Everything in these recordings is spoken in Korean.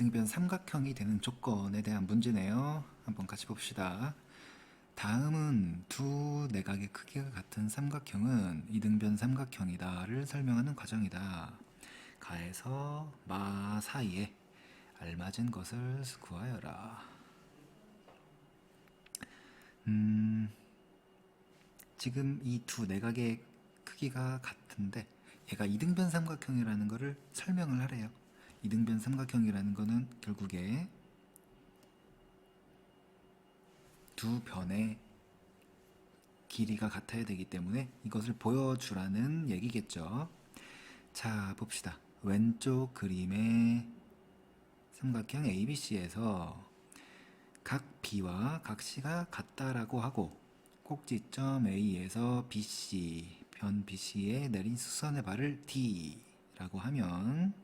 이등변 삼각형이 되는 조건에 대한 문제네요. 한번 같이 봅시다. 다음은 두 내각의 크기가 같은 삼각형은 이등변 삼각형이다를 설명하는 과정이다. 가에서 마 사이에 알맞은 것을 구하여라. 음, 지금 이 두 내각의 크기가 같은데 얘가 이등변 삼각형이라는 거를 설명을 하래요. 이등변 삼각형이라는 거는 결국에 두 변의 길이가 같아야 되기 때문에 이것을 보여주라는 얘기겠죠. 자, 봅시다. 왼쪽 그림의 삼각형 ABC에서 각 B와 각 C가 같다라고 하고 꼭지점 A에서 BC, 변 BC에 내린 수선의 발을 D라고 하면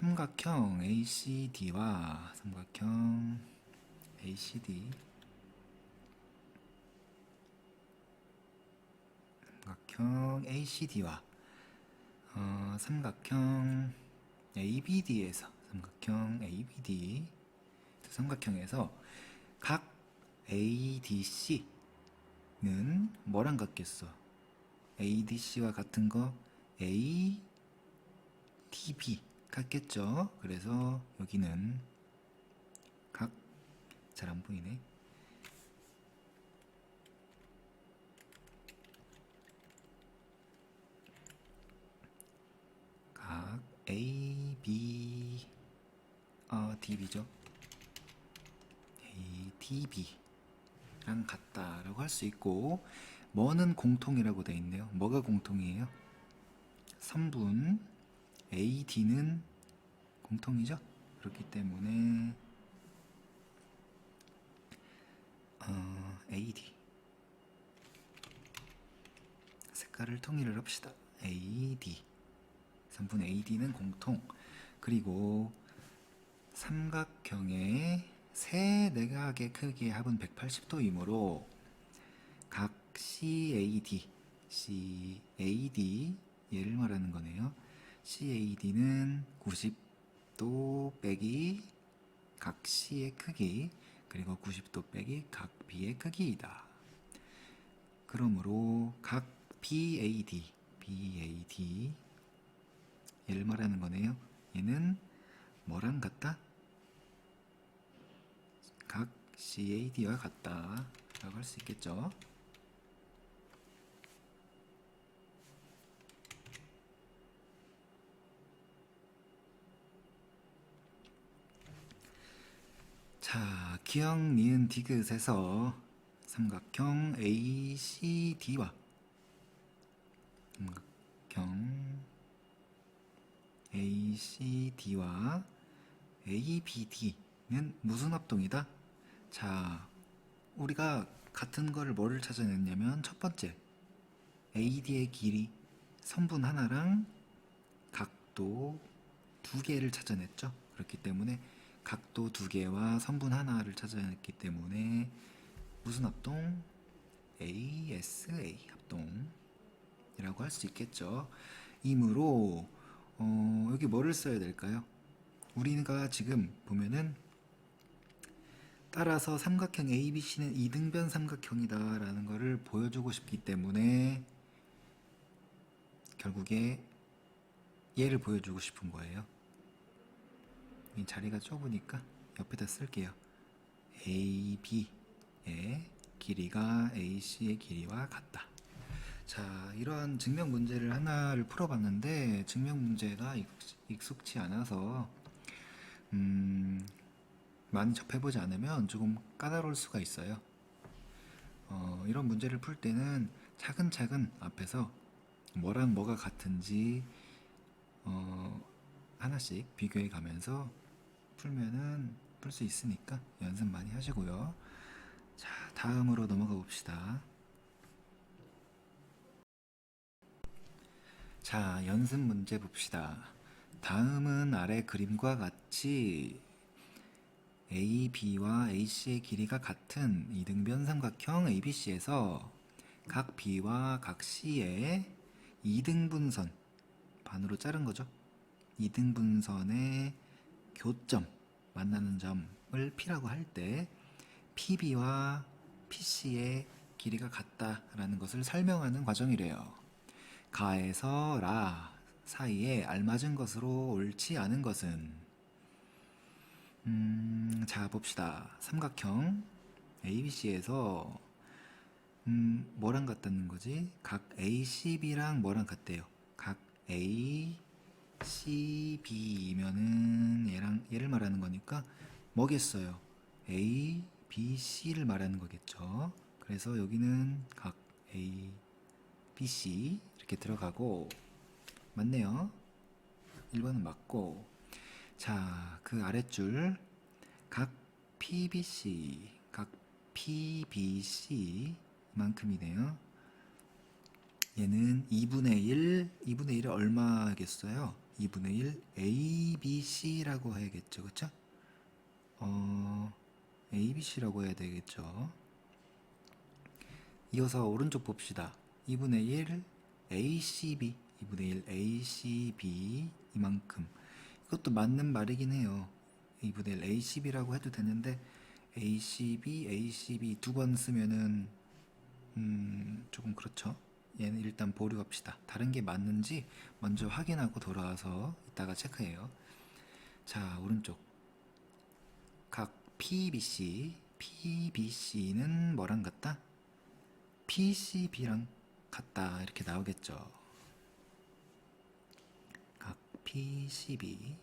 삼각형 ACD와 삼각형 ACD 삼각형 ACD와 어, 삼각형 ABD에서 삼각형 ABD 두 삼각형에서 각 ADC는 뭐랑 같겠어? ADC와 같은 거 ADB 같겠죠? 그래서 여기는 각 잘 안 보이네. 각 A, B, 어, DB죠. A, DB랑 같다라고 할 수 있고, 뭐는 공통이라고 돼 있네요. 뭐가 공통이에요? 선분 AD는 공통이죠. 그렇기 때문에 어, AD 색깔을 통일을 합시다. AD 선분 AD는 공통 그리고 삼각형의 세 내각의 크기의 합은 180도이므로 각 CAD CAD 얘를 말하는 거네요. CAD는 90도 빼기 각 C의 크기 그리고 90도 빼기 각 B의 크기이다. 그러므로 각 BAD BAD 얘를 말하는 거네요. 얘는 뭐랑 같다? 각 CAD와 같다 라고 할 수 있겠죠. 자, 기억, 니은, 디귿에서 삼각형 ACD와 삼각형 ACD와 ABD는 무슨 합동이다? 자, 우리가 같은 거를 뭐를 찾아냈냐면 첫 번째 AD의 길이 선분 하나랑 각도 두 개를 찾아냈죠. 그렇기 때문에 각도 두 개와 선분 하나를 찾아냈기 때문에 무슨 합동? ASA 합동이라고 할 수 있겠죠. 이므로 어, 여기 뭐를 써야 될까요? 우리가 지금 보면은 따라서 삼각형 ABC는 이등변 삼각형이다라는 것을 보여주고 싶기 때문에 결국에 얘를 보여주고 싶은 거예요. 이 자리가 좁으니까 옆에다 쓸게요. AB의 길이가 AC의 길이와 같다. 자, 이러한 증명 문제를 하나를 풀어봤는데 증명 문제가 익숙- 익숙치 않아서 음, 많이 접해보지 않으면 조금 까다로울 수가 있어요. 어, 이런 문제를 풀 때는 차근차근 앞에서 뭐랑 뭐가 같은지 어, 하나씩 비교해 가면서 풀면은 풀 수 있으니까 연습 많이 하시고요. 자, 다음으로 넘어가 봅시다. 자, 연습 문제 봅시다. 다음은 아래 그림과 같이 AB와 AC의 길이가 같은 이등변 삼각형 ABC에서 각 B와 각 C의 이등분선 반으로 자른 거죠. 이등분선의 교점 만나는 점을 P라고 할 때 PB와 PC의 길이가 같다라는 것을 설명하는 과정이래요. 가에서 라 사이에 알맞은 것으로 옳지 않은 것은 음, 자 봅시다. 삼각형 ABC에서 음, 뭐랑 같다는 거지? 각 ACB랑 뭐랑 같대요? 각 A, C, B이면은 얘랑 얘를 말하는 거니까 뭐겠어요? A, B, C를 말하는 거겠죠. 그래서 여기는 각 A, B, C 이렇게 들어가고 맞네요. 1번은 맞고 자, 그 아랫줄 각 PBC, 각 PBC 만큼이네요. 얘는 2분의 1, 2분의 1이 얼마겠어요? 2분의 1 ABC라고 해야겠죠. 그쵸? 어, ABC라고 해야 되겠죠. 이어서 오른쪽 봅시다. 2분의 1 ACB, 2분의 1 ACB 이만큼. 이것도 맞는 말이긴 해요. 2분의 1 ACB라고 해도 되는데 ACB, ACB 두 번 쓰면은 음, 조금 그렇죠. 얘는 일단 보류합시다. 다른 게 맞는지 먼저 확인하고 돌아와서 이따가 체크해요. 자, 오른쪽. 각 PBC, PBC는 뭐랑 같다? PCB랑 같다. 이렇게 나오겠죠. 각 PCB.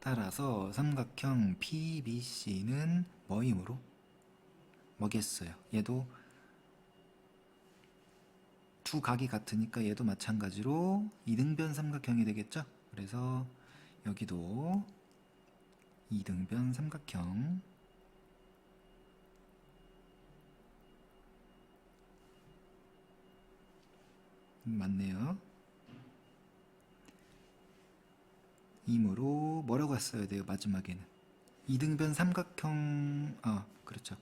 따라서 삼각형 PBC는 뭐이므로? 뭐겠어요? 얘도 두 각이 같으니까 얘도 마찬가지로 이등변 삼각형이 되겠죠? 그래서 여기도 이등변 삼각형 맞네요. 이므로 뭐라고 했어야 돼요 마지막에는 이등변 삼각형 아 그렇죠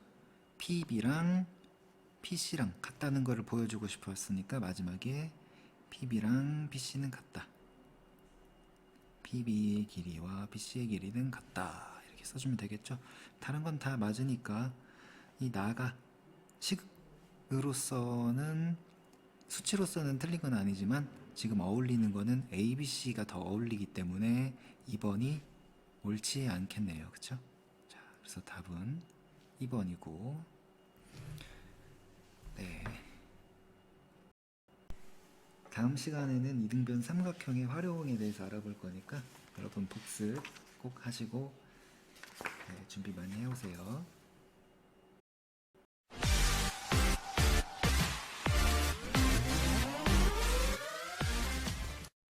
PB랑 PC랑 같다는 것을 보여주고 싶었으니까 마지막에 PB랑 PC는 같다 PB의 길이와 PC의 길이는 같다 이렇게 써주면 되겠죠 다른 건 다 맞으니까 이 나가 식으로서는 수치로서는 틀린 건 아니지만 지금 어울리는 거는 A, B, C가 더 어울리기 때문에 2번이 옳지 않겠네요. 그쵸? 자, 그래서 답은 2번이고 네. 다음 시간에는 이등변 삼각형의 활용에 대해서 알아볼 거니까 여러분 복습 꼭 하시고 네, 준비 많이 해오세요.